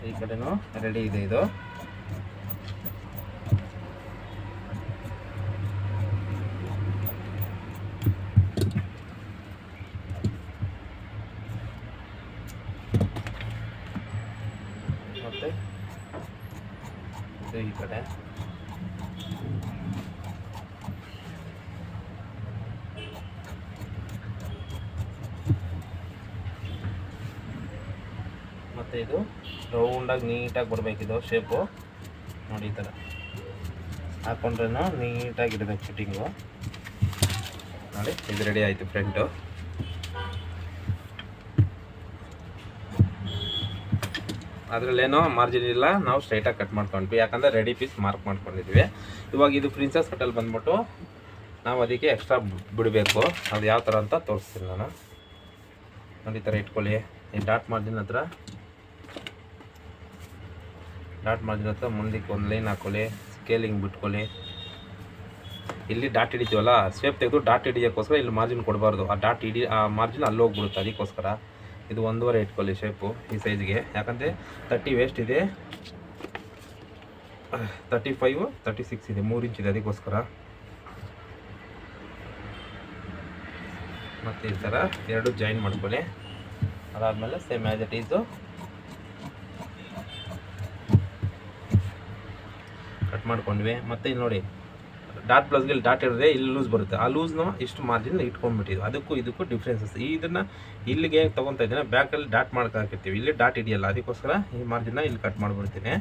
ಈ ಕಡೆನೂ ರೆಡಿ ಇದೆ ಇದು ಮತ್ತೆ ಇದು ಈ ಕಡೆ ಮತ್ತು ಇದು ರೌಂಡಾಗಿ ನೀಟಾಗಿ ಇದು ಶೇಪು ನೋಡಿ ಈ ಥರ. ಹಾಕೊಂಡ್ರೂ ನೀಟಾಗಿ ಇಡಬೇಕು ಫಿಟ್ಟಿಂಗು ನೋಡಿ, ಇದು ರೆಡಿ ಆಯಿತು ಫ್ರಂಟು ಅದರಲ್ಲೇನೋ ಮಾರ್ಜಿನ್ ಇಲ್ಲ, ನಾವು ಸ್ಟ್ರೈಟಾಗಿ ಕಟ್ ಮಾಡ್ಕೊಂಡ್ವಿ. ಯಾಕಂದರೆ ರೆಡಿ ಪೀಸ್ ಮಾರ್ಕ್ ಮಾಡ್ಕೊಂಡಿದ್ವಿ. ಇವಾಗ ಇದು ಪ್ರಿನ್ಸಸ್ ಕಟ್ಟಲ್ಲಿ ಬಂದ್ಬಿಟ್ಟು ನಾವು ಅದಕ್ಕೆ ಎಕ್ಸ್ಟ್ರಾ ಬಿಡಬೇಕು. ಅದು ಯಾವ ಥರ ಅಂತ ತೋರಿಸ್ತೀನಿ ನಾನು. ನೋಡಿ ಥರ ಇಟ್ಕೊಳ್ಳಿ. ಈ ಡಾಟ್ ಮಾರ್ಜಿನ್ ಹತ್ರ ಡಾಟ್ ಮಾರ್ಜಿನ್ ಹತ್ರ ಮುಂದಕ್ಕೆ ಒಂದು ಲೈನ್ ಹಾಕೊಳ್ಳಿ, ಸ್ಕೇಲಿಂಗ್ ಬಿಟ್ಕೊಳ್ಳಿ. ಇಲ್ಲಿ ಡಾಟ್ ಹಿಡಿತೀವಲ್ಲ ಸ್ವೇಪ್ ತೆಗೆದು ಡಾಟ್ ಹಿಡಿಯೋಕ್ಕೋಸ್ಕರ ಇಲ್ಲಿ ಮಾರ್ಜಿನ್ ಕೊಡಬಾರ್ದು. ಆ ಡಾಟ್ ಹಿಡಿ, ಆ ಮಾರ್ಜಿನ್ ಅಲ್ಲಿ ಹೋಗ್ಬಿಡುತ್ತೆ, ಅದಕ್ಕೋಸ್ಕರ. ಇದು ಒಂದೂವರೆ ಇಟ್ಕೊಳ್ಳಿ ಶೇಪು ಈ ಸೈಜ್ಗೆ ಯಾಕಂದರೆ ತರ್ಟಿ ವೇಸ್ಟ್ ಇದೆ. ತರ್ಟಿ ಫೈವ್ ತರ್ಟಿ ಸಿಕ್ಸ್ ಇದೆ, ಮೂರು ಇಂಚ್ ಇದೆ, ಅದಕ್ಕೋಸ್ಕರ. ಮತ್ತು ಈ ಥರ ಎರಡು ಜಾಯಿನ್ ಮಾಡ್ಕೊಳ್ಳಿ. ಅದಾದಮೇಲೆ ಸೇಮ್ ಆ್ಯಸ್ ಇಟ್ ಈಸು ಮಾಡ್ಕೊಂಡ್ವಿ. ಮತ್ತು ಇಲ್ಲಿ ನೋಡಿ ಡಾಟ್ ಪ್ಲಸ್ಗೆ ಇಲ್ಲಿ ಡಾಟ್ ಇರದೆ ಇಲ್ಲಿ ಲೂಸ್ ಬರುತ್ತೆ. ಆ ಲೂಸ್ನ ಇಷ್ಟು ಮಾರ್ಜಿನ್ ಇಟ್ಕೊಂಡ್ಬಿಟ್ಟಿದ್ವಿ. ಅದಕ್ಕೂ ಇದಕ್ಕೂ ಡಿಫ್ರೆನ್ಸಸ್ ಇದನ್ನು ಇಲ್ಲಿಗೆ ತೊಗೊತಾ ಇದ್ದೀನಿ. ಬ್ಯಾಕಲ್ಲಿ ಡಾಟ್ ಮಾಡ್ಕಾಕಿರ್ತೀವಿ ಇಲ್ಲಿ ಡಾಟ್ ಹಿಡಿಯಲ್ಲ ಅದಕ್ಕೋಸ್ಕರ ಈ ಮಾರ್ಜಿನ್ನ ಇಲ್ಲಿ ಕಟ್ ಮಾಡಿಬಿಡ್ತೀನಿ.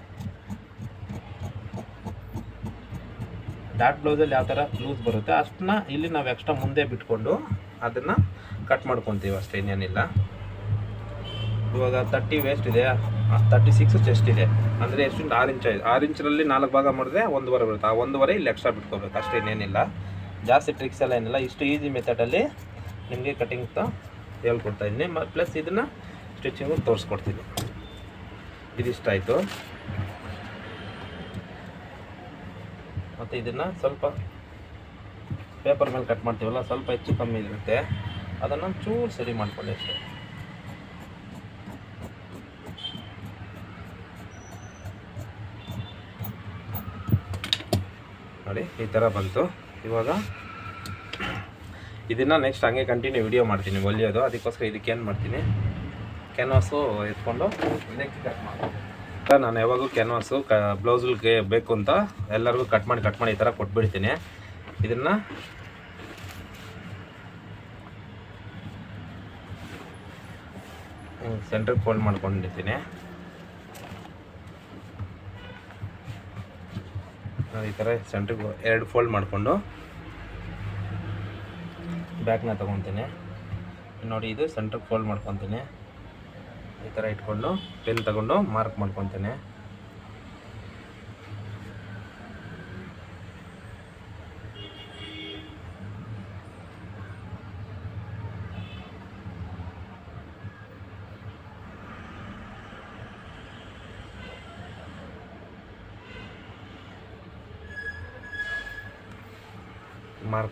ಡಾಟ್ ಬ್ಲೌಸಲ್ಲಿ ಯಾವ ಥರ ಲೂಸ್ ಬರುತ್ತೆ, ಅಷ್ಟನ್ನ ಇಲ್ಲಿ ನಾವು ಎಕ್ಸ್ಟ್ರಾ ಮುಂದೆ ಬಿಟ್ಕೊಂಡು ಅದನ್ನು ಕಟ್ ಮಾಡ್ಕೊತೀವಿ ಅಷ್ಟೇ, ಇನ್ನೇನಿಲ್ಲ. ಇವಾಗ ತರ್ಟಿ ವೇಸ್ಟ್ ಇದೆ. ತರ್ಟಿ ಸಿಕ್ಸ್ ಚೆಸ್ಟ್ ಇದೆ. ಅಂದರೆ ಎಷ್ಟು ಆರು ಇಂಚ್ ಆರು ನಾಲ್ಕು ಭಾಗ ಮಾಡಿದ್ರೆ ಒಂದುವರೆ ಬರುತ್ತೆ ಆ ಒಂದುವರೆ ಇಲ್ಲಿ ಎಕ್ಸ್ಟ್ರಾ ಬಿಟ್ಕೋಬೇಕು. ಅಷ್ಟೇ ಇನ್ನೇನಿಲ್ಲ. ಜಾಸ್ತಿ ಟ್ರಿಕ್ಸ್ ಎಲ್ಲ ಏನಿಲ್ಲ. ಇಷ್ಟು ಈಸಿ ಮೆಥಡಲ್ಲಿ ನಿಮಗೆ ಕಟಿಂಗ್ ಹೇಳ್ಕೊಡ್ತಾ ಇದ್ದೀನಿ. ಮ ಪ್ಲಸ್ ಇದನ್ನು ಸ್ಟಿಚಿಂಗು ತೋರಿಸ್ಕೊಡ್ತೀನಿ. ಇದಿಷ್ಟ ಆಯಿತು. ಮತ್ತು ಇದನ್ನು ಸ್ವಲ್ಪ ಪೇಪರ್ ಮೇಲೆ ಕಟ್ ಮಾಡ್ತೀವಲ್ಲ, ಸ್ವಲ್ಪ ಹೆಚ್ಚು ಕಮ್ಮಿ ಇರುತ್ತೆ. ಅದನ್ನು ಚೂರು ಸರಿ ಮಾಡ್ಕೊಳ್ಳಿ ಅಷ್ಟೇ. ನೋಡಿ, ಈ ಥರ ಬಂತು. ಇವಾಗ ಇದನ್ನು ನೆಕ್ಸ್ಟ್ ಹಂಗೆ ಕಂಟಿನ್ಯೂ ವಿಡಿಯೋ ಮಾಡ್ತೀನಿ ಹೊಲಿಯೋದು ಅದಕ್ಕೋಸ್ಕರ ಇದಕ್ಕೆ ಏನು ಮಾಡ್ತೀನಿ? ಕ್ಯಾನ್ವಾಸು ಎತ್ಕೊಂಡು ಇದಕ್ಕೆ ಕಟ್ ಮಾಡ್ತೀನಿ. ನಾನು ಯಾವಾಗೂ ಕ್ಯಾನ್ವಾಸು ಕ ಬ್ಲೌಸ್ಗೆ ಬೇಕು ಅಂತ ಎಲ್ಲರಿಗೂ ಕಟ್ ಮಾಡಿ ಕಟ್ ಮಾಡಿ ಈ ಥರ ಕೊಟ್ಬಿಡ್ತೀನಿ. ಇದನ್ನು ಸೆಂಟ್ರಿಗೆ ಫೋಲ್ಡ್ ಮಾಡ್ಕೊಂಡಿರ್ತೀನಿ. ಈ ಥರ ಸೆಂಟ್ರಿಗೆ ಎರಡು ಫೋಲ್ಡ್ ಮಾಡಿಕೊಂಡು ಬ್ಯಾಕ್ನ ತೊಗೊತೀನಿ ನೋಡಿ, ಇದು ಸೆಂಟ್ರಿಗೆ ಫೋಲ್ಡ್ ಮಾಡ್ಕೊತೀನಿ ಈ ಥರ ಇಟ್ಕೊಂಡು ಪೆನ್ ತಗೊಂಡು ಮಾರ್ಕ್ ಮಾಡ್ಕೊತೀನಿ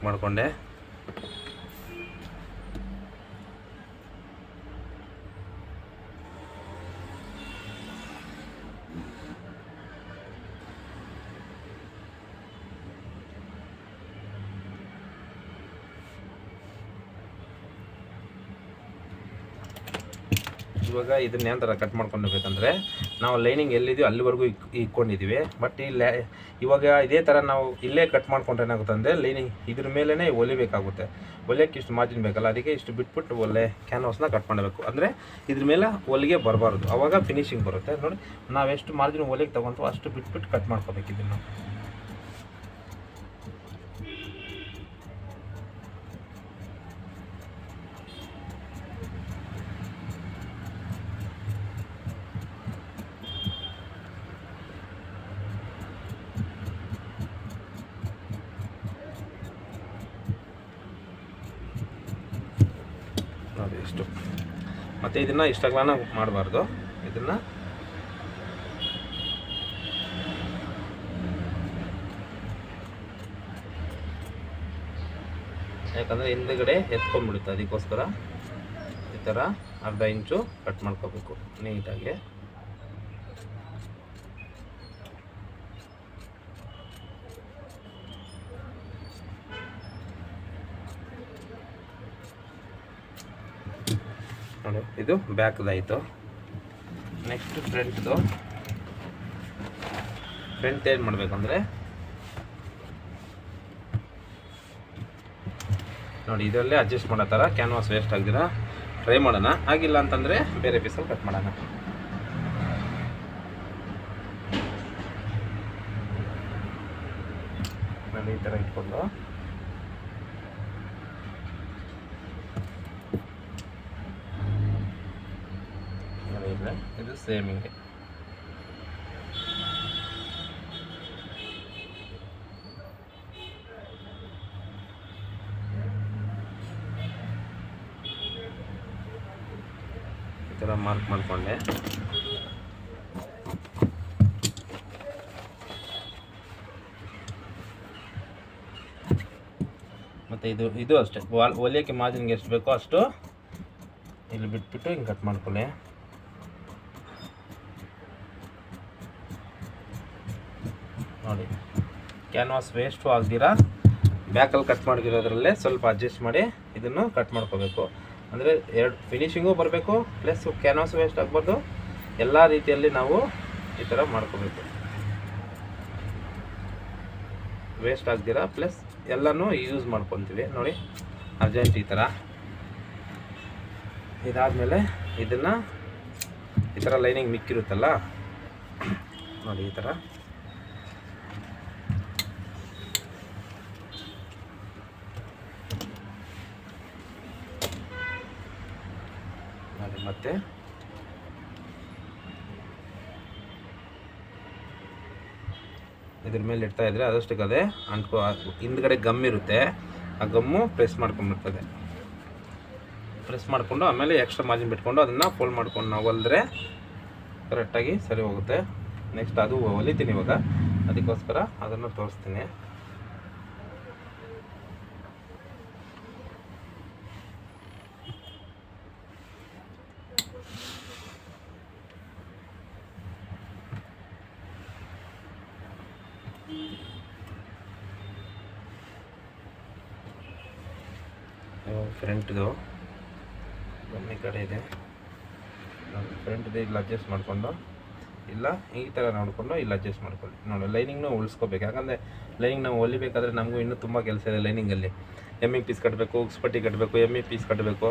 ಮಾರ್ಕ್ ಮಾಡಿಕೊಂಡೆ. ಇವಾಗ ಇದನ್ನ ಥರ ಕಟ್ ಮಾಡ್ಕೊಂಡಿರ್ಬೇಕಂದ್ರೆ ನಾವು ಲೈನಿಂಗ್ ಎಲ್ಲಿದೆಯೋ ಅಲ್ಲಿವರೆಗೂ ಇಕ್ ಇಕ್ಕೊಂಡಿದ್ದೀವಿ ಬಟ್ ಇಲ್ಲಿ ಇವಾಗ ಇದೇ ಥರ ನಾವು ಇಲ್ಲೇ ಕಟ್ ಮಾಡ್ಕೊಂಡ್ರೆ ಏನಾಗುತ್ತೆ ಅಂದರೆ ಲೈನಿಂಗ್ ಇದ್ರ ಮೇಲೇ ಹೊಲಿಬೇಕಾಗುತ್ತೆ ಹೊಲಿಯೋಕ್ಕೆ ಇಷ್ಟು ಮಾರ್ಜಿನ್ ಬೇಕಲ್ಲ, ಅದಕ್ಕೆ ಇಷ್ಟು ಬಿಟ್ಬಿಟ್ಟು ಒಲೆ ಕ್ಯಾನ್ವಾಸ್ನ ಕಟ್ ಮಾಡಬೇಕು. ಅಂದರೆ ಇದ್ರ ಮೇಲೆ ಹೊಲಿಗೆ ಬರಬಾರ್ದು. ಅವಾಗ ಫಿನಿಶಿಂಗ್ ಬರುತ್ತೆ. ನೋಡಿ, ನಾವೆಷ್ಟು ಮಾರ್ಜಿನ್ ಹೊಲಿಗೆ ತೊಗೊಂತೀವೋ ಅಷ್ಟು ಬಿಟ್ಬಿಟ್ಟು ಕಟ್ ಮಾಡ್ಕೋಬೇಕು ಇದನ್ನು. ನೋಡಿ ಇಷ್ಟು ಮತ್ತು ಇದನ್ನು ಇಷ್ಟಾಗ್ಲಾನ ಮಾಡಬಾರ್ದು. ಇದನ್ನು ಯಾಕಂದರೆ ಹಿಂದುಗಡೆ ಎತ್ಕೊಂಡ್ಬಿಡುತ್ತೆ ಅದಕ್ಕೋಸ್ಕರ. ಈ ಥರ ಅರ್ಧ ಇಂಚು ಕಟ್ ಮಾಡ್ಕೋಬೇಕು. ನೀಟಾಗಿ ನೋಡಿ ಇದು ಬ್ಯಾಕ್ದಾಯಿತು ನೆಕ್ಸ್ಟ್ ಫ್ರಂಟ್ದು ಫ್ರಂಟ್ ಏನು ಮಾಡಬೇಕಂದ್ರೆ? ನೋಡಿ, ಇದರಲ್ಲೇ ಅಡ್ಜಸ್ಟ್ ಮಾಡೋ ಥರ ಕ್ಯಾನ್ವಾಸ್ ವೇಸ್ಟ್ ಆಗ್ದಿರ ಟ್ರೈ ಮಾಡೋಣ. ಆಗಿಲ್ಲ ಅಂತಂದರೆ ಬೇರೆ ಪೀಸಲ್ಲಿ ಕಟ್ ಮಾಡೋಣ. ನಾನು ಈ ಥರ ಇಟ್ಕೊಂಡು ನೋಡಿ ಇಲ್ಲ ಇದು ಸೇಮ್ ಹಿಂಗೆ. ಈ ಥರ ಮಾರ್ಕ್ ಮಾಡಿಕೊಂಡೆ. ಮತ್ತು ಇದು ಇದು ಅಷ್ಟೇ. ವಾಲ್ ಹೊಲಿಯೋಕ್ಕೆ ಮಾರ್ಜಿನ್ಗೆ ಎಷ್ಟು ಬೇಕೋ ಅಷ್ಟು ಇಲ್ಲಿ ಬಿಟ್ಬಿಟ್ಟು ಹಿಂಗೆ ಕಟ್ ಮಾಡ್ಕೊಳ್ಳಿ ನೋಡಿ ಕ್ಯಾನ್ವಾಸ್ ವೇಸ್ಟು ಆಗದಿರಾ ಬ್ಯಾಕಲ್ಲಿ ಕಟ್ ಮಾಡಿರೋದ್ರಲ್ಲೇ ಸ್ವಲ್ಪ ಅಡ್ಜಸ್ಟ್ ಮಾಡಿ ಇದನ್ನು ಕಟ್ ಮಾಡ್ಕೋಬೇಕು. ಅಂದರೆ ಎರಡು ಫಿನಿಷಿಂಗು ಬರಬೇಕು ಪ್ಲಸ್ ಕ್ಯಾನ್ವಾಸ್ ವೇಸ್ಟ್ ಆಗ್ಬಾರ್ದು. ಎಲ್ಲ ರೀತಿಯಲ್ಲಿ ನಾವು ಈ ಥರ ಮಾಡ್ಕೋಬೇಕು. ವೇಸ್ಟ್ ಆಗ್ದಿರಾ ಪ್ಲಸ್ ಎಲ್ಲನೂ ಯೂಸ್ ಮಾಡ್ಕೊತೀವಿ. ನೋಡಿ ಅರ್ಜೆಂಟ್ ಈ ಥರ ಇದಾದಮೇಲೆ ಇದನ್ನು ಈ ಥರ ಲೈನಿಂಗ್ ಮಿಕ್ಕಿರುತ್ತಲ್ಲ, ನೋಡಿ ಈ ಥರ ನೋಡಿ ಇದ್ರ ಮೇಲೆ ಇಡ್ತಾ ಇದ್ರೆ ಅದಷ್ಟಕ್ಕೆ ಅದೇ ಅಂಟ್ಕೊ ಹಿಂದ್ಗಡೆ ಗಮ್ ಇರುತ್ತೆ. ಆ ಗಮ್ಮು ಪ್ರೆಸ್ ಮಾಡ್ಕೊಂಡ್ಬಿಡ್ತದೆ. ಪ್ರೆಸ್ ಮಾಡಿಕೊಂಡು ಆಮೇಲೆ ಎಕ್ಸ್ಟ್ರಾ ಮಾರ್ಜಿನ್ ಬಿಟ್ಕೊಂಡು ಅದನ್ನು ಫೋಲ್ಡ್ ಮಾಡ್ಕೊಂಡು ನಾವು ಹೊಲಿದ್ರೆ ಕರೆಕ್ಟಾಗಿ ಸರಿ ಹೋಗುತ್ತೆ. ನೆಕ್ಸ್ಟ್ ಅದು ಹೊಲಿತೀನಿ ಇವಾಗ. ಅದಕ್ಕೋಸ್ಕರ ಅದನ್ನು ತೋರಿಸ್ತೀನಿ ಫ್ರಂಟ್ದು ಈ ಕಡೆ ಇದೆ ಫ್ರಂಟ್ದು ಇಲ್ಲಿ ಅಡ್ಜಸ್ಟ್ ಮಾಡಿಕೊಂಡು, ಇಲ್ಲ ಈ ಥರ ನೋಡಿಕೊಂಡು ಇಲ್ಲಿ ಅಡ್ಜಸ್ಟ್ ಮಾಡ್ಕೊಳ್ಳಿ. ನೋಡಿ ಲೈನಿಂಗ್ನು ಉಳಿಸ್ಕೋಬೇಕು. ಯಾಕಂದರೆ ಲೈನಿಂಗ್ ನಾವು ಹೊಲಿಬೇಕಾದ್ರೆ ನಮಗೂ ಇನ್ನೂ ತುಂಬ ಕೆಲಸ ಇದೆ ಲೈನಿಂಗಲ್ಲಿ ಎಮ್ಮಿ ಪೀಸ್ ಕಟ್ಟಬೇಕು ಉಕ್ಸ್ಪಟ್ಟಿ ಕಟ್ಟಬೇಕು ಎಮ್ಮಿ ಪೀಸ್ ಕಟ್ಟಬೇಕು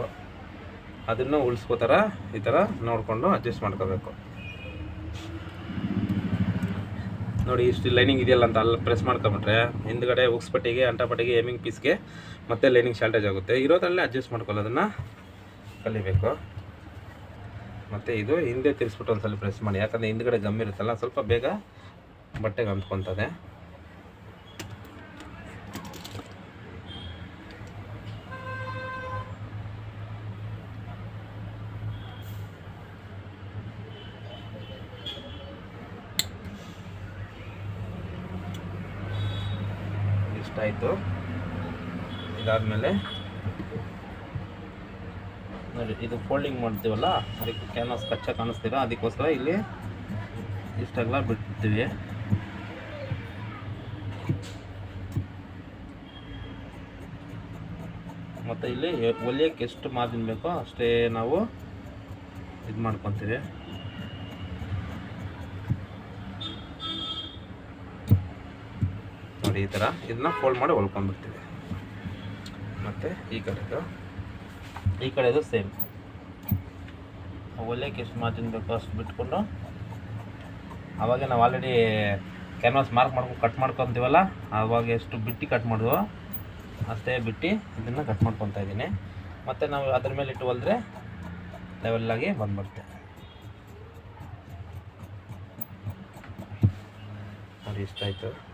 ಅದನ್ನು ಉಳಿಸ್ಕೋತಾರ ಈ ಥರ ನೋಡಿಕೊಂಡು ಅಡ್ಜಸ್ಟ್ ಮಾಡ್ಕೋಬೇಕು. ನೋಡಿ, ಇಷ್ಟು ಲೈನಿಂಗ್ ಇದೆಯಲ್ಲ ಅಂತ ಅಲ್ಲಿ ಪ್ರೆಸ್ ಮಾಡ್ಕೊಂಬಿಟ್ರೆ ಹಿಂದ್ಗಡೆ ಉಕ್ಸ್ಪಟ್ಟಿಗೆ ಅಂಟಪಟ್ಟಿಗೆ ಎಮ್ಮಿಂಗ್ ಪೀಸ್ಗೆ ಮತ್ತೆ ಲೈನಿಂಗ್ ಶಾರ್ಟೇಜ್ ಆಗುತ್ತೆ. ಇರೋದ್ರಲ್ಲೇ ಅಡ್ಜಸ್ಟ್ ಮಾಡ್ಕೊಳ್ಳೋದನ್ನು ಕಲಿಬೇಕು. ಮತ್ತು ಇದು ಹಿಂದೆ ತಿರ್ಸ್ಬಿಟ್ಟು ಒಂದ್ಸಲ ಪ್ರೆಸ್ ಮಾಡಿ. ಯಾಕಂದರೆ ಹಿಂದ್ಗಡೆ ಗಮ್ ಇರುತ್ತಲ್ಲ, ಸ್ವಲ್ಪ ಬೇಗ ಬಟ್ಟೆಗೆ ಅಂದ್ಕೊತದೆ ಇಷ್ಟಾಯಿತು. ಇದಾದಮೇಲೆ ಇದು ಫೋಲ್ಡಿಂಗ್ ಮಾಡ್ತೀವಲ್ಲ? ಅದಕ್ಕೆ ಕ್ಯಾನ್ವಾಸ್ ಕಚ್ಚ ಕಾಣಿಸ್ತೀರ? ಅದಕ್ಕೋಸ್ಕರ ಇಲ್ಲಿ ಇಷ್ಟಾಗಲ ಬಿಡ್ತೀವಿ. ಮತ್ತು ಇಲ್ಲಿ ಹೊಲಿಯೋಕ್ಕೆ ಎಷ್ಟು ಮಾರ್ಜಿನ್ ಬೇಕೋ ಅಷ್ಟೇ ನಾವು ಇದು ಮಾಡ್ಕೊತೀವಿ. ನೋಡಿ ಈ ಥರ ಇದನ್ನ ಫೋಲ್ಡ್ ಮಾಡಿ ಹೊಲ್ಕೊಂಡ್ಬಿಡ್ತೀವಿ. ಮತ್ತು ಈ ಕಡೆದು ಈ ಕಡೆದು ಸೇಮ್ ಹೊಲಿಯೋಕ್ಕೆ ಎಷ್ಟು ಮಾರ್ಜಿನ್ ಬೇಕು ಅಷ್ಟು ಬಿಟ್ಕೊಂಡು, ಅವಾಗ ನಾವು ಆಲ್ರೆಡಿ ಕ್ಯಾನ್ವಾಸ್ ಮಾರ್ಕ್ ಮಾಡ್ಕೊಂಡು ಕಟ್ ಮಾಡ್ಕೊತೀವಲ್ಲ ಆವಾಗ ಎಷ್ಟು ಬಿಟ್ಟು ಕಟ್ ಮಾಡಿದ್ವೋ ಅಷ್ಟೇ ಬಿಟ್ಟು ಇದನ್ನು ಕಟ್ ಮಾಡ್ಕೊತಾ ಇದ್ದೀನಿ. ಮತ್ತು ನಾವು ಅದ್ರ ಮೇಲೆ ಇಟ್ಟು ಹೊಲಿದ್ರೆ ಲೆವೆಲ್ಲಾಗಿ ಬಂದ್ಬಿಡುತ್ತೆ. ನೋಡಿ ಇಷ್ಟಾಯಿತು. ಇದು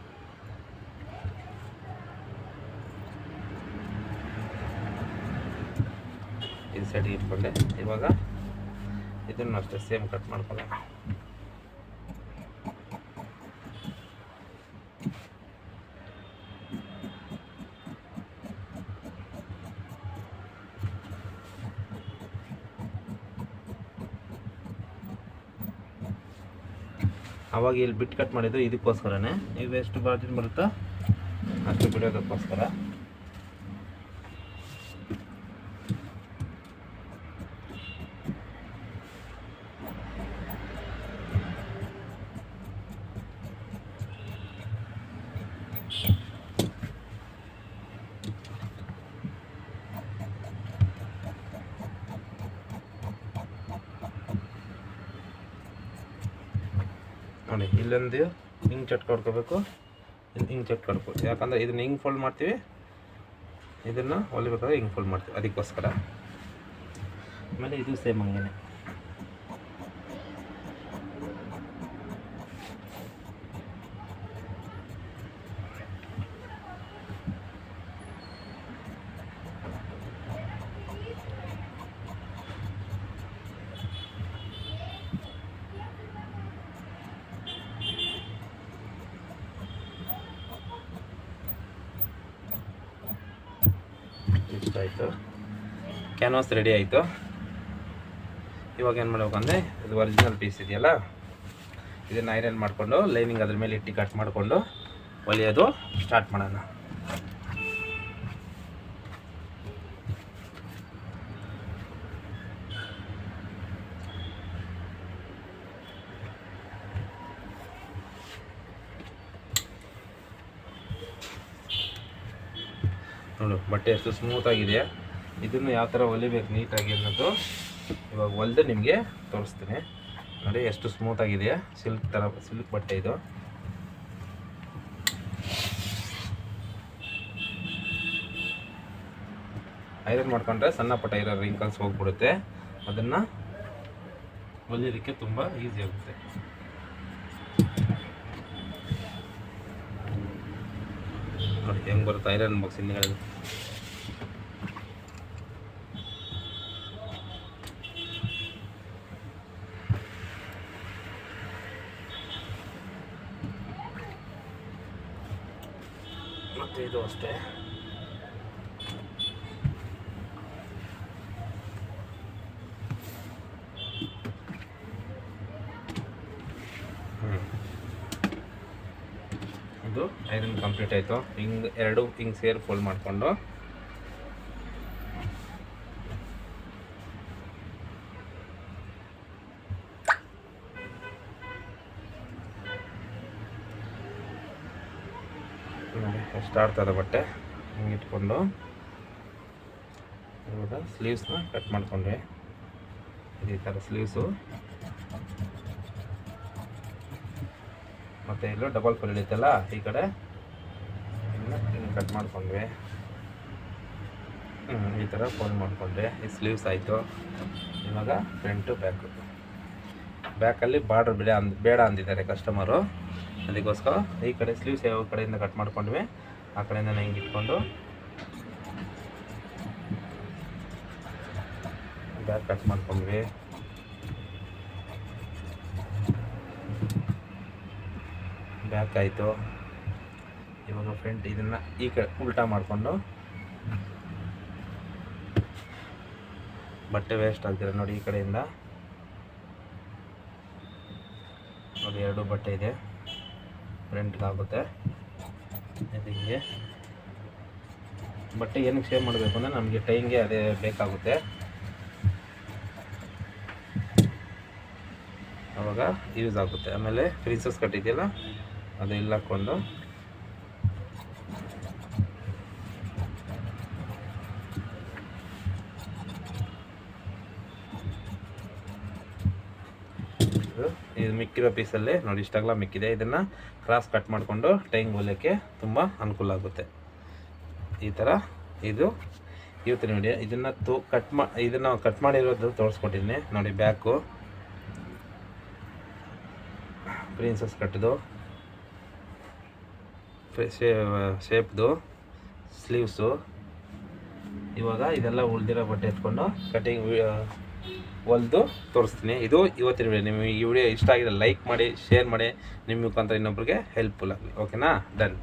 ಸೈಡ್ಗೆ ಇಟ್ಕೊಂಡೆ. ಇವಾಗ ಇದನ್ನು ಅಷ್ಟೇ ಸೇಮ್ ಕಟ್ ಮಾಡ್ಕೊಳ್ಳೋಣ. ಅವಾಗ ಇಲ್ಲಿ ಬಿಟ್ಟು ಕಟ್ ಮಾಡಿದ್ದು ಇದಕ್ಕೋಸ್ಕರನೇ. ನೀವು ಎಷ್ಟು ಬಾಜಿನ ಬರುತ್ತೋ ಅಷ್ಟು ಬಿಡೋದಕ್ಕೋಸ್ಕರ ನೋಡಿ ಇಲ್ಲೊಂದು ಹಿಂಗೆ ಚಟ್ ಹೊಡ್ಕೋಬೇಕು ಹಿಂಗೆ ಚಟ್ ಹೊಡ್ಕೊ ಯಾಕಂದರೆ ಇದನ್ನ ಹಿಂಗೆ ಫೋಲ್ಡ್ ಮಾಡ್ತೀವಿ. ಇದನ್ನು ಹೊಲಿಬೇಕಾದ್ರೆ ಹಿಂಗೆ ಫೋಲ್ಡ್ ಮಾಡ್ತೀವಿ. ಅದಕ್ಕೋಸ್ಕರ. ಆಮೇಲೆ ಇದು ಸೇಮ್ ಹಂಗೇನೆ ಇಷ್ಟ ಆಯಿತು ಕ್ಯಾನ್ವಾಸ್ ರೆಡಿ ಆಯಿತು. ಇವಾಗ ಏನು ಮಾಡ್ಬೇಕಂದ್ರೆ ಇದು ಒರಿಜಿನಲ್ ಪೀಸ್ ಇದೆಯಲ್ಲ? ಇದನ್ನು ಐರನ್ ಮಾಡಿಕೊಂಡು ಲೈನಿಂಗ್ ಅದ್ರ ಮೇಲೆ ಇಟ್ಟು ಕಟ್ ಮಾಡಿಕೊಂಡು ಹೊಲಿಯೋದು ಸ್ಟಾರ್ಟ್ ಮಾಡೋಣ. ನೋಡು, ಬಟ್ಟೆ ಎಷ್ಟು ಸ್ಮೂತ್ ಆಗಿದೆ. ಇದನ್ನು ಯಾವ ಥರ ಹೊಲಿಬೇಕು ನೀಟಾಗಿ ಅನ್ನೋದು ಇವಾಗ ಹೊಲಿದು ನಿಮಗೆ ತೋರಿಸ್ತೀನಿ. ನೋಡಿ ಎಷ್ಟು ಸ್ಮೂತ್ ಆಗಿದೆ ಸಿಲ್ಕ್ ಥರ ಸಿಲ್ಕ್ ಬಟ್ಟೆ ಇದು. ಐರನ್ ಮಾಡ್ಕೊಂಡ್ರೆ ಸಣ್ಣ ಪುಟ್ಟ ಇರೋ ರಿಂಕಲ್ಸ್ ಹೋಗ್ಬಿಡುತ್ತೆ. ಅದನ್ನು ಹೊಲಿಯೋದಕ್ಕೆ ತುಂಬ ಈಸಿ ಆಗುತ್ತೆ. ನೋಡಿ ಹೆಂಗೆ ಬರುತ್ತೆ ಐರನ್ ಬಾಕ್ಸ್ ಹಿಂದ್ಗಡೆ ಮತ್ತೆ ಇದು ಅಷ್ಟೇ. ಇದು ಐರನ್ ಕಂಪ್ಲೀಟ್ ಆಯಿತು. ಹಿಂಗೆ ಎರಡು ಹಿಂಗೆ ಸೇರಿ ಫೋಲ್ಡ್ ಮಾಡಿಕೊಂಡು. ನೋಡಿ ಆದ ಬಟ್ಟೆ ಹಿಂಗೆ ಇಟ್ಕೊಂಡು ಇವಾಗ ಸ್ಲೀವ್ಸ್ನ ಕಟ್ ಮಾಡ್ಕೊಂಡ್ವಿ. ಈ ಥರ ಸ್ಲೀವ್ಸು ಮತ್ತು ಇಲ್ಲೂ ಡಬಲ್ ಫುಲ್ ಇಳಿತಲ್ಲ ಈ ಕಡೆ ಕಟ್ ಮಾಡ್ಕೊಂಡ್ವಿ. ಈ ಥರ ಫೋಲ್ಡ್ ಮಾಡಿಕೊಂಡ್ವಿ. ಈ ಸ್ಲೀವ್ಸ್ ಆಯಿತು. ಇವಾಗ ಫ್ರಂಟು ಬ್ಯಾಕು ಬ್ಯಾಕಲ್ಲಿ ಬಾರ್ಡ್ರ್ ಬೇಡ ಅಂದ್, ಬೇಡ ಅಂದಿದ್ದಾರೆ ಕಸ್ಟಮರು ಅದಕ್ಕೋಸ್ಕರ ಈ ಕಡೆ ಸ್ಲೀವ್ಸ್ ಯಾವ ಕಡೆಯಿಂದ ಕಟ್ ಮಾಡ್ಕೊಂಡ್ವಿ? ಆ ಕಡೆಯಿಂದ ಹಿಂಗೆ ಇಟ್ಕೊಂಡು. ಬ್ಯಾಕ್ ಕಟ್ ಮಾಡ್ಕೊಂಡ್ವಿ. ಬ್ಯಾಕ್ ಆಯಿತು. ಇವಾಗ ಫ್ರಂಟ್ ಇದನ್ನು ಈ ಕಡೆ ಉಲ್ಟಾ ಮಾಡಿಕೊಂಡು. ಬಟ್ಟೆ ವೇಸ್ಟ್ ಆಗ್ತಿದೆ ನೋಡಿ ಈ ಕಡೆಯಿಂದ. ನೋಡಿ ಎರಡು ಬಟ್ಟೆ ಇದೆ. ಫ್ರಂಟ್ಗೆ ಆಗುತ್ತೆ ಇದಕ್ಕೆ ಬಟ್ಟೆ ಏನಕ್ಕೆ ಸೇವ್ ಮಾಡಬೇಕು ಅಂದರೆ ನಮಗೆ ಟೈಮ್ಗೆ ಅದೇ ಬೇಕಾಗುತ್ತೆ. ಆವಾಗ ಯೂಸ್ ಆಗುತ್ತೆ. ಆಮೇಲೆ ಪ್ರಿನ್ಸಸ್ ಕಟ್ಟಿದೆಯಲ್ಲ ಅದು ಇಲ್ಲಿ ಹಾಕ್ಕೊಂಡು ಇದು ಮಿಕ್ಕಿರೋ ಪೀಸಲ್ಲಿ ನೋಡಿ, ಇಷ್ಟಾಗಲ ಮಿಕ್ಕಿದೆ. ಇದನ್ನು ಕ್ರಾಸ್ ಕಟ್ ಮಾಡಿಕೊಂಡು ಟೈಂಗ್ ಹೊಲಿಯೋಕ್ಕೆ ತುಂಬ ಅನುಕೂಲ ಆಗುತ್ತೆ. ಈ ಥರ ಇದು ಇವತ್ತು ನೋಡಿ, ಇದನ್ನು ತೂ, ಕಟ್ ಮಾ, ಇದನ್ನು ಕಟ್ ಮಾಡಿರೋದು ತೋರಿಸ್ಕೊಟ್ಟಿದ್ದೀನಿ. ನೋಡಿ, ಬ್ಯಾಕು. ಪ್ರಿನ್ಸಸ್ ಕಟ್ದು ಶೇಪ್ದು, ಸ್ಲೀವ್ಸು. ಇವಾಗ ಇದೆಲ್ಲ ಉಳಿದಿರೋ ಬಟ್ಟೆ ಎತ್ಕೊಂಡು ಕಟಿಂಗ್ ಹೊಲ್ದು ತೋರಿಸ್ತೀನಿ. ಇದು ಇವತ್ತಿನ ವಿಡಿಯೋ ನಿಮಗೆ ಈ ವಿಡಿಯೋ ಇಷ್ಟ ಆಗಿದೆ ಲೈಕ್ ಮಾಡಿ ಶೇರ್ ಮಾಡಿ. ನಿಮ್ಮ ಮುಖಾಂತರ ಇನ್ನೊಬ್ರಿಗೆ ಹೆಲ್ಪ್ಫುಲ್ ಆಗಲಿ. ಓಕೆನಾ ಡನ್